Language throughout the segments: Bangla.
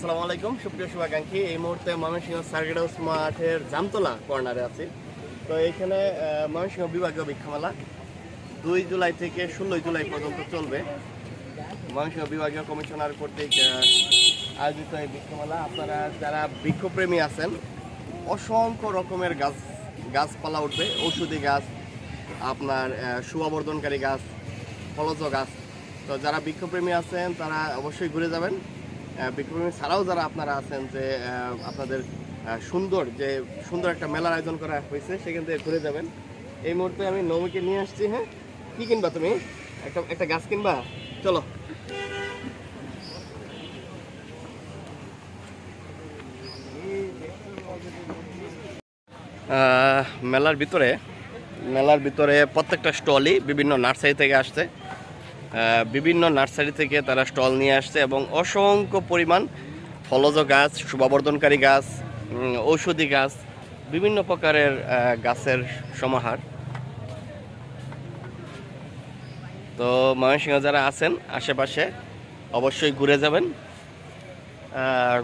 আসসালামু আলাইকুম সুপ্রিয় শুভাকাঙ্ক্ষী। এই মুহূর্তে ময়মনসিংহ সার্কিট হাউস মাঠের জামতলা কর্নারে আছি। তো এইখানে আহ, ময়মনসিংহ বিভাগীয় বৃক্ষমেলা দুই জুলাই থেকে ষোলোই জুলাই পর্যন্ত চলবে। ময়মনসিংহ বিভাগীয় কমিশনার কর্তৃক আয়োজিত এই বৃক্ষমেলা আপনারা যারা বৃক্ষপ্রেমী আছেন অসংখ্য রকমের গাছ গাছপালা উঠবে। ঔষধি গাছ আপনার আহ, শুভাবর্ধনকারী গাছ ফলজ গাছ। তো যারা বৃক্ষপ্রেমী আছেন তারা অবশ্যই ঘুরে যাবেন। আহ, বৃক্ষপ্রেমী ছাড়াও যারা আপনারা আছেন যে আপনাদের সুন্দর যে সুন্দর একটা মেলার আয়োজন করা হয়েছে সেখান থেকে ঘুরে যাবেন। এই মুহূর্তে আমি নৌমিকে নিয়ে আসছি হ্যাঁ? কি কিনবা তুমি? একটা একটা গাছ কিনবা? চলো। মেলার ভিতরে মেলার ভিতরে প্রত্যেকটা স্টলই বিভিন্ন নার্সারি থেকে আসছে। বিভিন্ন নার্সারি থেকে তারা স্টল নিয়ে আসছে এবং অসংখ্য পরিমাণ ফলজ গাছ, শোভাবর্ধনকারী গাছ ঔষধি গাছ, বিভিন্ন প্রকারের গাছের সমাহার। তো ময়মনসিংহ যারা আছেন, আশেপাশে অবশ্যই ঘুরে যাবেন।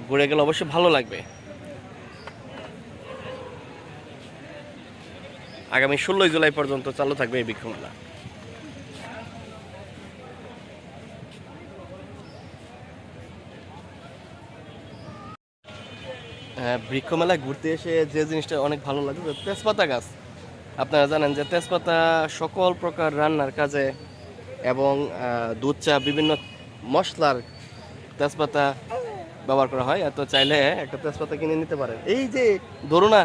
ঘুরে গেলে অবশ্যই ভালো লাগবে। আগামী ষোলোই জুলাই পর্যন্ত চালু থাকবে এই বৃক্ষমেলা বৃক্ষমেলায় ঘুরতে এসে যে জিনিসটা অনেক ভালো লাগে তেজপাতা গাছ। আপনারা জানেন যে তেজপাতা সকল প্রকার রান্নার কাজে এবং দুধ, চা, বিভিন্ন মশলার তেজপাতা ব্যবহার করা হয়। এত চাইলে একটা তেজপাতা কিনে নিতে পারেন। এই যে ধরো না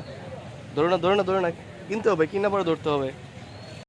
ধরো না ধরো না ধরো না কিনতে হবে কিনা পরে ধরতে হবে।